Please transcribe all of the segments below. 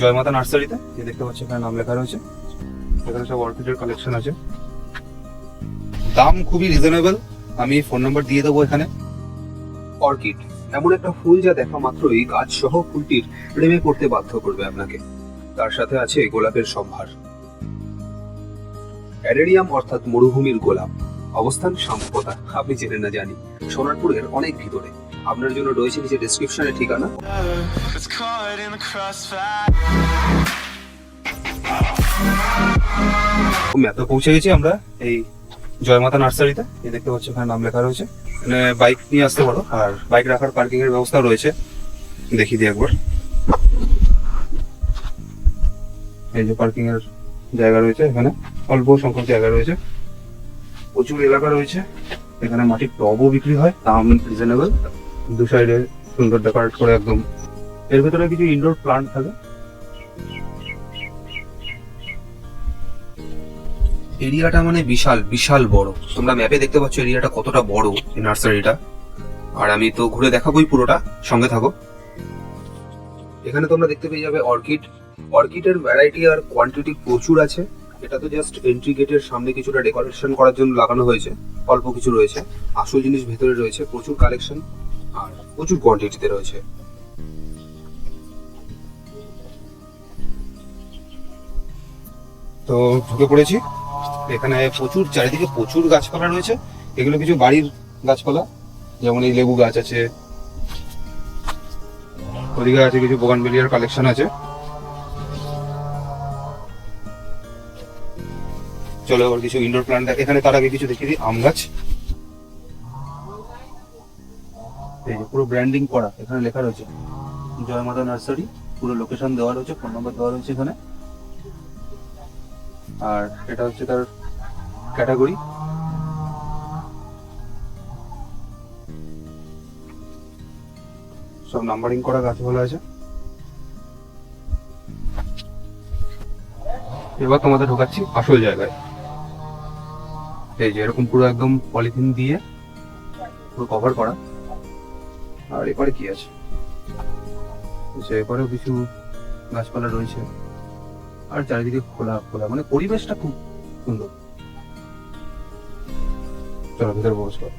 জয়মাতা নার্সারিতে, যে দেখতে পাচ্ছি এখানে নাম লেখা রয়েছে। এখানে সব অর্কিডের কালেকশন আছে। দাম খুবই রিজনেবল আমি ফোন নাম্বার দিয়ে দেবো এখানে। অর্কিড, এমন একটা ফুল যা দেখা মাত্রই গাছ সহ ফুলটির প্রেমে পড়তে বাধ্য করবে আপনাকে। তার সাথে আছে গোলাপের সম্ভার। অ্যারেরিয়াম অর্থাৎ মরুভূমির গোলাপ। অবস্থান শামপতা আপনি জেনে না জানি। সোনারপুরের অনেক ভিতরে। আপনার জন্য রয়েছে নিচে ডেসক্রিপশনে ঠিকানা. ম্যাপে পৌঁছে গেছি আমরা এই জয়মাতা নার্সারিতে। এই দেখতে পাচ্ছি ওখানে নাম লেখা রয়েছে। এখানে বাইক নিয়ে আসতে পারো আর বাইক রাখার পার্কিং এর ব্যবস্থা রয়েছে। দেখি দিই একবার। এই যে পার্কিং এর জায়গা রয়েছে এখানে অল্প সংখ্যক জায়গা রয়েছে। প্রচুর এলাকা রয়েছে। এখানে মাটির টবও বিক্রি হয় দাম রিজনেবল দু সাইডে সুন্দর ডেকোরেট করে একদম। এর ভেতরে কিছু ইনডোর প্লান্ট থাকে। এরিয়াটা মানে বিশাল বিশাল বড়। তোমরা ম্যাপে দেখতে পাচ্ছ এরিয়াটা কতটা বড় এই নার্সারিটা আর আমি তো ঘুরে দেখাবোই পুরোটা, সঙ্গে থাকো। এখানে তোমরা দেখতে পেয়ে যাবে অর্কিড অর্কিডের ভ্যারাইটি আর কোয়ান্টিটি প্রচুর আছে। এটা তো জাস্ট এন্ট্রি গেটের সামনে কিছুটা ডেকোরেশন করার জন্য লাগানো হয়েছে। অল্প কিছু রয়েছে। আসল জিনিস ভেতরে রয়েছে। প্রচুর কালেকশন প্রচুর কোয়ান্টিটিতে রয়েছে। তো ঢুকে পড়েছি। এখানে প্রচুর, চারিদিকে প্রচুর গাছপালা রয়েছে। এগুলো কিছু বাড়ির গাছপালা, যেমন এই লেবু গাছ আছে। ওদিকে আছে, কিছু বোগানবেলিয়ার কালেকশন আছে। চলো এবার কিছু ইনডোর প্ল্যান্ট এখানে তার আগে কিছু দেখিয়ে দিই, আম গাছ। ব্র্যান্ডিং করা, এখানে লেখা রয়েছে জয় মাতা নার্সারি, পুরো লোকেশন দেওয়া রয়েছে ফোন নাম্বার দেওয়া রয়েছে এখানে। আর এটা হচ্ছে তার ক্যাটাগরি সব নাম্বারিং করা গাছ বলা আছে। এবার তোমাদের ঢোকাচ্ছি আসল জায়গায়। এই যে এরকম পুরো একদম পলিথিন দিয়ে পুরো কভার করা। আর এপারে কি আছে? আচ্ছা, এপারেও কিছু গাছপালা রয়েছে। আর চারিদিকে খোলা খোলা মানে পরিবেশটা খুব সুন্দর। চলো ভিতরে প্রবেশ করো।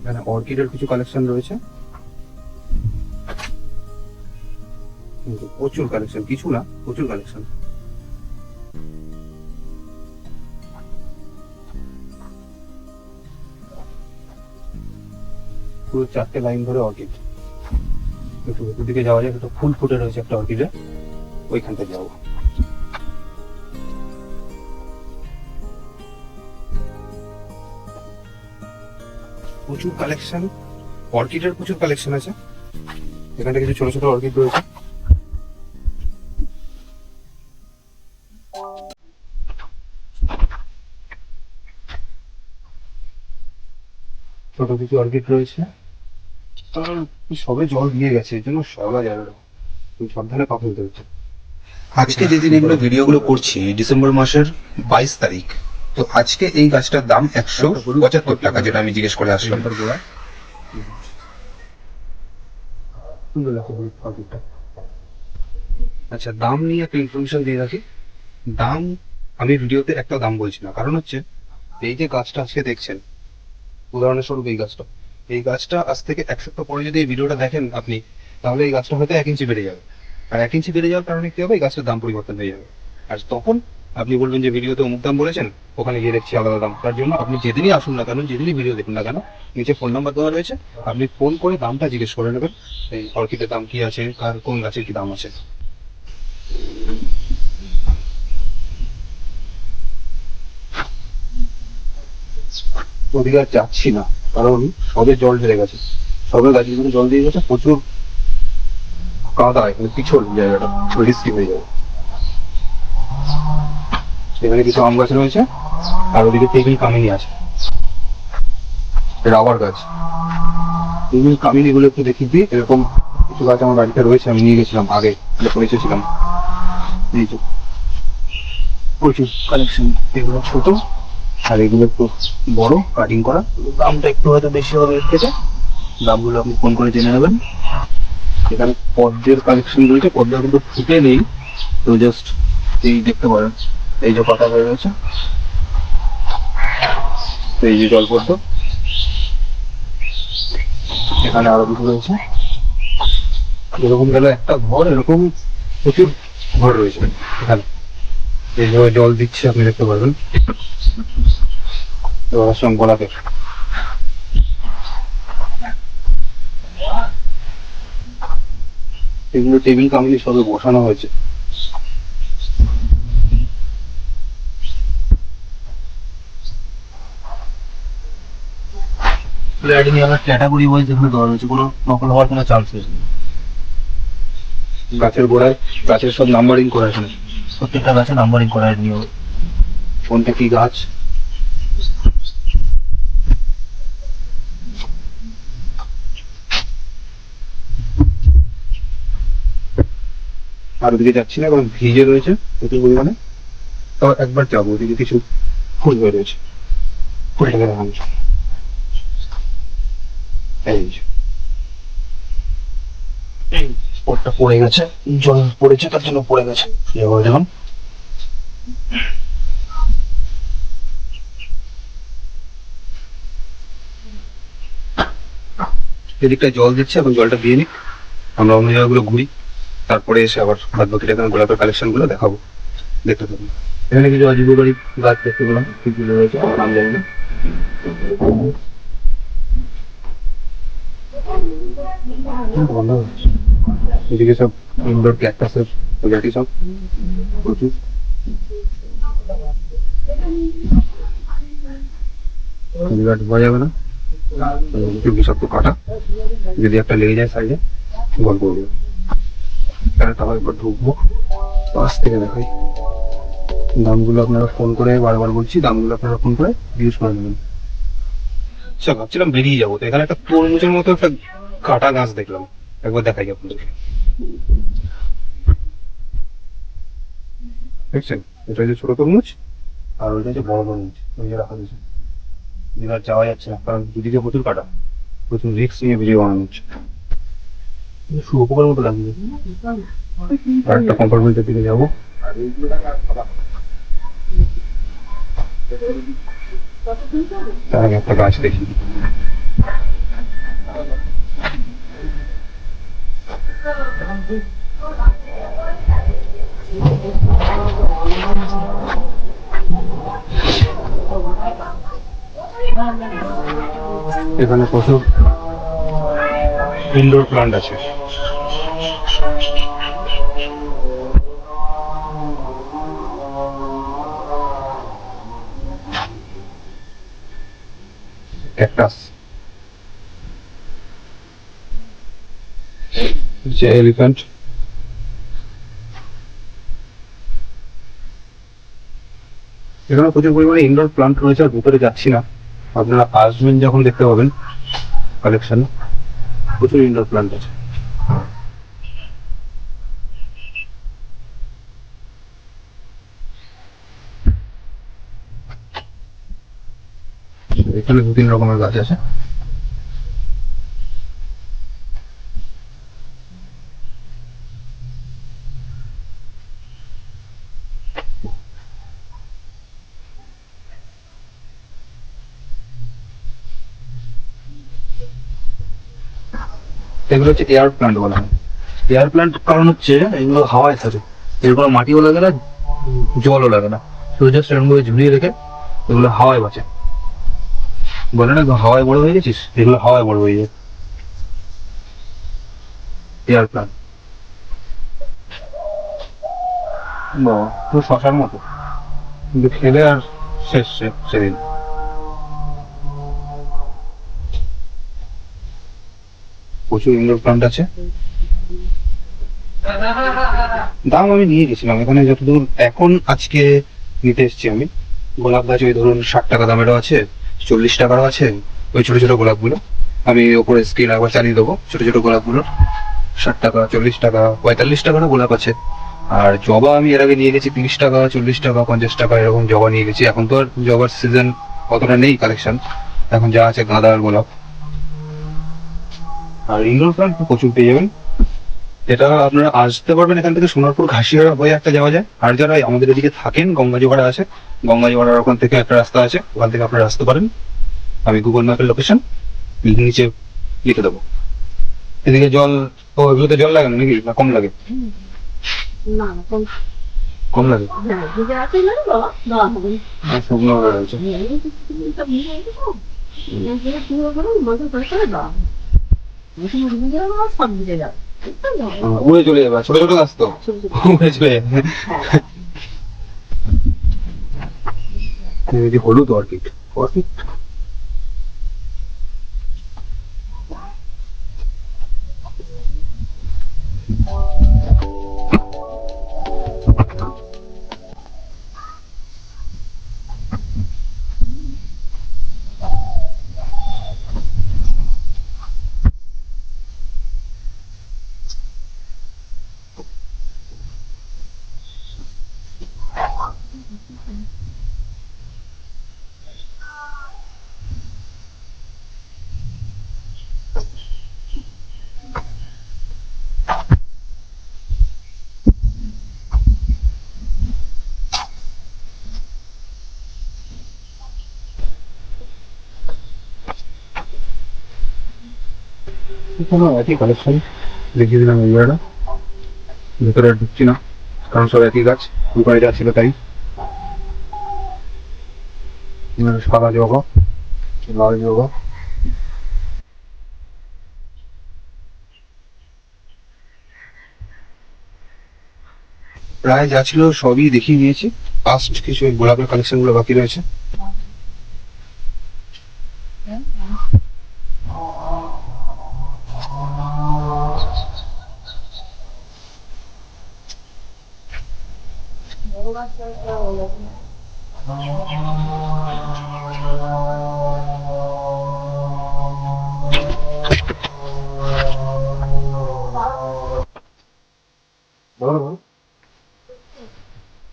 এখানে অর্কিডের কিছু কালেকশন রয়েছে। প্রচুর কালেকশন কিছু না, প্রচুর কালেকশন পুরো চারটে লাইন ধরে অর্কিড একটু ভেতর দিকে যাওয়া যায় একটু ফুল ফুটে রয়েছে একটা অর্কিডে ওইখানটা যাব। প্রচুর কালেকশন অর্কিডের প্রচুর কালেকশন আছে। এখানটা কিছু ছোট ছোট অর্কিড রয়েছে। ছোট কিছু অর্কিড রয়েছে? আর সবে জল দিয়ে গেছে এর জন্য সরা যাবে না। তুমি সাবধানে পা ফেলতে হচ্ছে আজকে যেদিন এগুলো ভিডিওগুলো করছি ডিসেম্বর মাসের বাইশ তারিখ তো আজকে এই গাছটার দাম একশো পঁচাত্তর টাকা যেটা আমি জিজ্ঞেস করে আসলাম। আচ্ছা দাম নিয়ে একটা ইনফরমেশন দিয়ে রাখি। দাম আমি ভিডিওতে একটা দাম বলছি না। কারণ হচ্ছে এই যে গাছটা আজকে দেখছেন উদাহরণস্বরূপ এই গাছটা। এই গাছটা আজ থেকে এক সপ্তাহ পরে যদি এই ভিডিওটা দেখেন আপনি, তাহলে এই গাছটা হয়তো এক ইঞ্চি বেড়ে যাবে। আর এক ইঞ্চি বেড়ে যাওয়ার কারণে কি হবে? এই গাছটার দাম পরিবর্তন হয়ে যাবে। আর তখন আপনি বলবেন যে ভিডিওতে অমুক দাম বলেছেন, ওখানে গিয়ে দেখছি আলাদা দাম। তার জন্য আপনি যেদিনই আসুন না কেন, যেদিনই ভিডিও দেখুন না কেন, নিচে ফোন নাম্বার দেওয়া রয়েছে। আপনি ফোন করে দামটা জিজ্ঞেস করে নেবেন, এই অর্কিডের দাম কি আছে, কার কোন গাছের কি দাম আছে। ওদিকে আর যাচ্ছি না। কারণ সবে জল ঢেলে গেছে। সবে গাছগুলো জল দিয়ে গেছে, প্রচুর কাদা, এখানে পিছল জায়গাটা রিস্কি হয়ে যাবে। এখানে কিছু আম গাছ রয়েছে, আর ওদিকে টেবিল কামিনি আছে। রাবার গাছ। টেবিল কামিনি গুলো একটু দেখি দিই, এরকম কিছু গাছ আমার বাড়িতে রয়েছে, আমি নিয়ে গেছিলাম আগে যখন এসেছিলাম এই যে প্রচুর কালেকশন এগুলো ছোট। আর এগুলো একটু বড় কাটিং করা। দামটা একটু হয়তো বেশি হবে এর থেকে। দামগুলো আপনি ফোন করে জেনে নেবেন। এখানে পদ্মের কালেকশন রয়েছে পদ্মা কিন্তু ফুটে নেই। তো জাস্ট এই দেখতে পারেন, এই যে পাতা হয়ে রয়েছে এই যে জল পদ্ম এখানে আরও দুটো রয়েছে। এরকম গেল একটা ঘর, এরকম প্রচুর ঘর রয়েছে। এখানে। এইভাবে জল দিচ্ছে, আপনি দেখতে পারবেন। আসলাম গোলাপের এগুলো টেবিল কামিয়ে সবে বসানো হয়েছে প্ল্যাটিনি আমরা ক্যাটাগরি ওয়াইজ এখানে দেওয়া রয়েছে কোনো নকল হওয়ার কোনো চান্স নেই গাছের গোড়ায় গাছের সব নাম্বারিং করা এখানে প্রত্যেকটা গাছে নাম্বারিং করা নিয়ে কোনটা কি গাছ আর ওদিকে যাচ্ছি না, কারণ ভিজে রয়েছে প্রচুর পরিমাণে। তো একবার যাব ওদিকে কিছু ফুল হয়ে রয়েছে। এই পড়ে গেছে, জল পড়েছে, তার জন্য পড়ে গেছে। দেখুন এদিকটা জল দিচ্ছে, এখন জলটা দিয়ে নিক। আমরা অন্য জায়গাগুলো ঘুরি। তারপরে এসে আবার বাদ এখানে গোলাপের কালেকশনগুলো দেখাবো। দেখতে থাকুন। এখানে কিছু অজীব গাছ দেখতে পেলাম কিছু রয়েছে আমার নাম জানি না। এদিকে সব ক্যাকটাসের প্রজাতি সব প্রচুর। যাবে না। কাটা। যদি একটা লেগে যায় সাইডে গল্প করবে। তাহলে তাহলে একবার ঢুকবো। পাশ থেকে দেখাই। দামগুলো আপনারা ফোন করে বারবার বলছি, দামগুলো আপনারা ফোন করে ইউজ করে নেবেন। আচ্ছা ভাবছিলাম বেরিয়ে যাব, তো এখানে একটা তরমুজের মতো একটা কাটা গাছ দেখলাম। একবার দেখাই আপনাদেরকে। দেখছেন? এটা হচ্ছে ছোট তরমুজ, আর ওইটা হচ্ছে বড় তরমুজ, ওই যে রাখা দিয়েছে এবার যাওয়া যাচ্ছে না, কারণ দুদিকে প্রচুর কাটা। প্রচুর রিক্স নিয়ে ভিডিও বানানো হচ্ছে। কিন্তু শুভপোকার মতো লাগছে আর কম্পার্টমেন্টের দিকে যাব। তার একটা গাছ দেখি। এখানে প্রচুর ইনডোর প্লান্ট আছে। ক্যাকটাস। এলিফ্যান্ট। এখানে প্রচুর পরিমাণে ইনডোর প্লান্ট রয়েছে, আর ভিতরে যাচ্ছি না। আপনারা আসবেন যখন দেখতে পাবেন। কালেকশন। প্রচুর ইনডোর প্লান্ট আছে এখানে দু তিন রকমের গাছ আছে। হচ্ছে এয়ার প্লান্ট বলা হয়। এয়ার প্লান্ট কারণ হচ্ছে এগুলো হাওয়ায় থাকে। এর কোনো মাটিও লাগে না, জলও লাগে না। শুধু জাস্ট এরকম করে ঝুলিয়ে রেখে এগুলো হাওয়ায় বাঁচে। বলে না হাওয়ায় বড় হয়ে গেছিস? এগুলো হাওয়ায় বড় হয়ে যায়। এয়ার প্লান্ট শশার মতো। কিন্তু খেলে আর শেষ, সেদিন। প্রচুর ইনডোর প্লান্ট আছে। দাম আমি নিয়ে গেছিলাম, এখানে যতদূর এখন আজকে নিতে এসেছি আমি। গোলাপ গাছ ওই ধরুন ষাট টাকা দামেরও আছে, চল্লিশ টাকারও আছে, ওই ছোট ছোট গোলাপগুলো। আমি ওপরে স্ক্রিন একবার চালিয়ে দেবো, ছোট ছোট গোলাপগুলো ষাট টাকা, চল্লিশ টাকা, পঁয়তাল্লিশ টাকারও গোলাপ আছে। আর জবা আমি এর আগে নিয়ে গেছি তিরিশ টাকা, চল্লিশ টাকা, পঞ্চাশ টাকা, এরকম জবা নিয়ে গেছি। এখন তো আর জবার সিজন অতটা নেই কালেকশন এখন যা আছে গাঁদা আর গোলাপ। আর ইনডোর প্লান্ট প্রচুর পেয়ে যাবেন এটা আপনারা আসতে পারবেন এখান থেকে সোনারপুর ঘাসিয়ারা হয়ে একটা যাওয়া যায় আর যারা আমাদের এদিকে থাকেন গঙ্গাজোগাড়া আছে গঙ্গাজোগাড়ার ওখান থেকে একটা রাস্তা আছে ওখান থেকে আপনারা আসতে পারেন আমি গুগল ম্যাপের লোকেশন নিচে লিখে দেবো এদিকে জল ও এগুলোতে জল লাগে না নাকি না কম লাগে কম লাগে হ্যাঁ শুকনো রয়েছে উড়ে চলে যাবে ছোট ছোট গাছ তো উড়ে চলে যাবে হলুদ অর্কিড অর্কিড কোনো একই কালেকশন দেখিয়ে দিলাম এই জায়গাটা। ভেতরে ঢুকছি না, কারণ সব একই গাছ উপরে যা ছিল তাই। সাদা জবা লাল জবা প্রায় যা ছিল সবই দেখিয়ে নিয়েছি লাস্ট কিছু গোলাপের কালেকশনগুলো বাকি রয়েছে।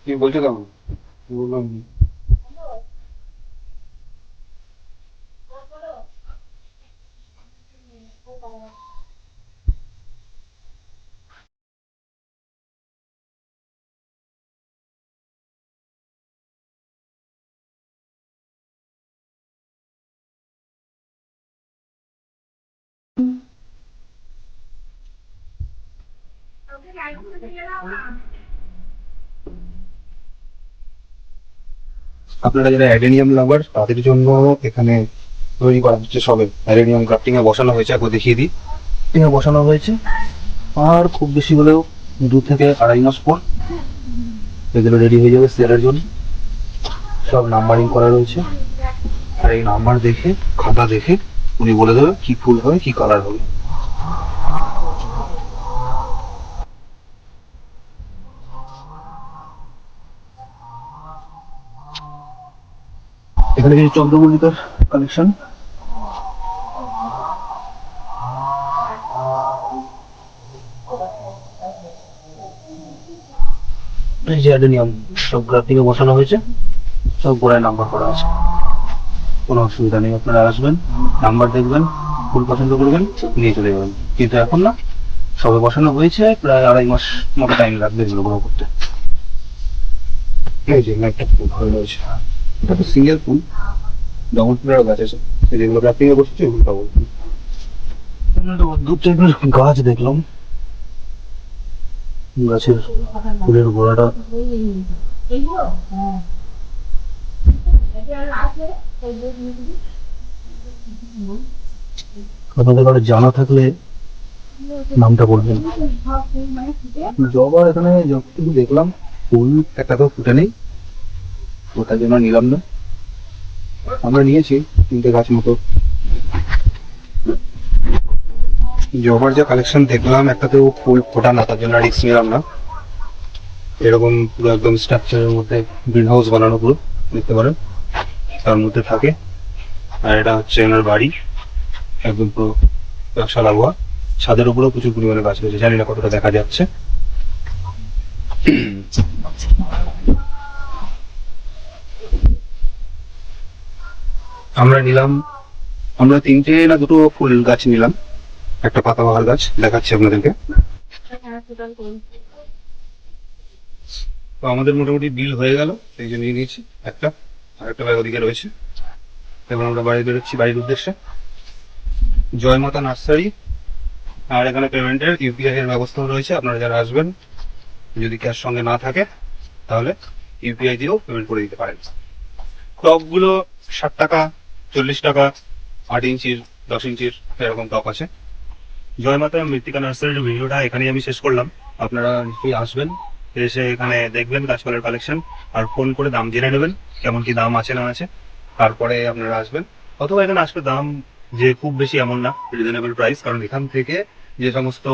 이 멀티가 물론 Okay, I can see it out. আপনারা যারা অ্যাডেনিয়াম লাভার তাদের জন্য এখানে তৈরি করা হচ্ছে সবে। অ্যাডেনিয়াম গ্রাফটিং এ বসানো হয়েছে, একবার দেখিয়ে দিই। এখানে বসানো হয়েছে। আর খুব বেশি হলেও দু থেকে আড়াই মাস পর এগুলো রেডি হয়ে যাবে সেলের জন্য। সব নাম্বারিং করা রয়েছে। আর এই নাম্বার দেখে, খাতা দেখে উনি বলে দেবে কি ফুল হবে, কি কালার হবে। এখানে কিছু চন্দ্রমল্লিকার কালেকশন এই যে অ্যাডেনিয়াম সব গ্রাফিকে বসানো হয়েছে সব গোড়ায় নাম্বার করা আছে। কোনো অসুবিধা নেই আপনারা আসবেন নাম্বার দেখবেন ফুল পছন্দ করবেন নিয়ে চলে যাবেন। কিন্তু এখন না সবে বসানো হয়েছে প্রায় আড়াই মাস মতো টাইম লাগবে এগুলো করতে। এই যে একটা ফুল হয়ে রয়েছে। এটা তো সিঙ্গেল ফুল ডবল গাছ আছে। যেগুলো গ্রাফটিং এ বসেছে এগুলো ডবল ফুল দু গাছ দেখলাম। গাছের ফুলের গোড়াটা। আপনাদের কারও জানা থাকলে নামটা বলবেন। জবা এখানে যতটুকু দেখলাম ফুল একটা তো ফুটে নেই। ওটার জন্য নিলাম না। আমরা নিয়েছি তিনটে গাছ মতো। জবার যা কালেকশন দেখলাম, একটাতেও ফুল ফোটা না, তার জন্য রিস্ক নিলাম না। এরকম পুরো একদম স্ট্রাকচারের মধ্যে গ্রিন হাউস বানানো পুরো, দেখতে পারেন। তার মধ্যে থাকে। আর এটা হচ্ছে ওনার বাড়ি। একদম পুরো ব্যবসা লাগোয়া ছাদের উপরেও প্রচুর পরিমাণে গাছ রয়েছে। জানি না কতটা দেখা যাচ্ছে। আমরা নিলাম, আমরা তিনটে না দুটো ফুল গাছ নিলাম। একটা পাতাবাহার গাছ, দেখাচ্ছি আপনাদেরকে। তো আমাদের মোটামুটি বিল হয়ে গেল, সেই জন্য নিয়েছি একটা, আর একটা ব্যাগ ওদিকে রয়েছে। এবার আমরা বাড়ি বেরোচ্ছি, বাড়ির উদ্দেশ্যে। জয় মাতা নার্সারি, আর এখানে পেমেন্টের ইউপিআই এর ব্যবস্থাও রয়েছে, আপনারা যারা আসবেন, যদি ক্যাশ সঙ্গে না থাকে, তাহলে ইউপিআই দিয়েও পেমেন্ট করে দিতে পারেন। টপগুলো ষাট টাকা চল্লিশ টাকা, আট ইঞ্চির, দশ ইঞ্চির এরকম টপ আছে। জয় মাতা মৃত্তিকা নার্সারির ভিডিওটা এখানেই আমি শেষ করলাম। আপনারা নিশ্চয়ই আসবেন, এসে এখানে দেখবেন গাছপালার কালেকশন আর ফোন করে দাম জেনে নেবেন, কেমন কি দাম আছে না আছে। তারপরে আপনারা আসবেন। অথবা এখানে আসলে দাম যে খুব বেশি এমন না রিজনেবল প্রাইস কারণ এখান থেকে যে সমস্ত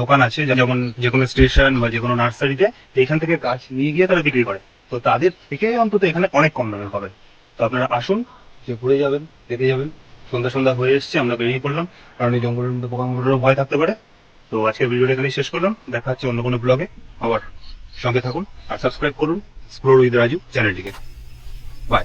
দোকান আছে যেমন যে কোনো স্টেশন বা যে কোনো নার্সারিতে, এখান থেকে গাছ নিয়ে গিয়ে তারা বিক্রি করে। তো তাদের থেকে অন্তত এখানে অনেক কম দামে হবে। তো আপনারা আসুন যে ঘুরে যাবেন, দেখে যাবেন। সন্ধ্যা সন্ধ্যা হয়ে এসছে, আমরা বেরিয়ে পড়লাম। কারণ এই জঙ্গলের মধ্যে পোকামাকড়েরও ভয় থাকতে পারে। তো আজকের ভিডিওটা এখানেই শেষ করলাম। দেখা হচ্ছে অন্য কোনো ব্লগে আবার সঙ্গে থাকুন আর সাবস্ক্রাইব করুন। স্ক্রোল উইথ রাজু চ্যানেলটিকে। বাই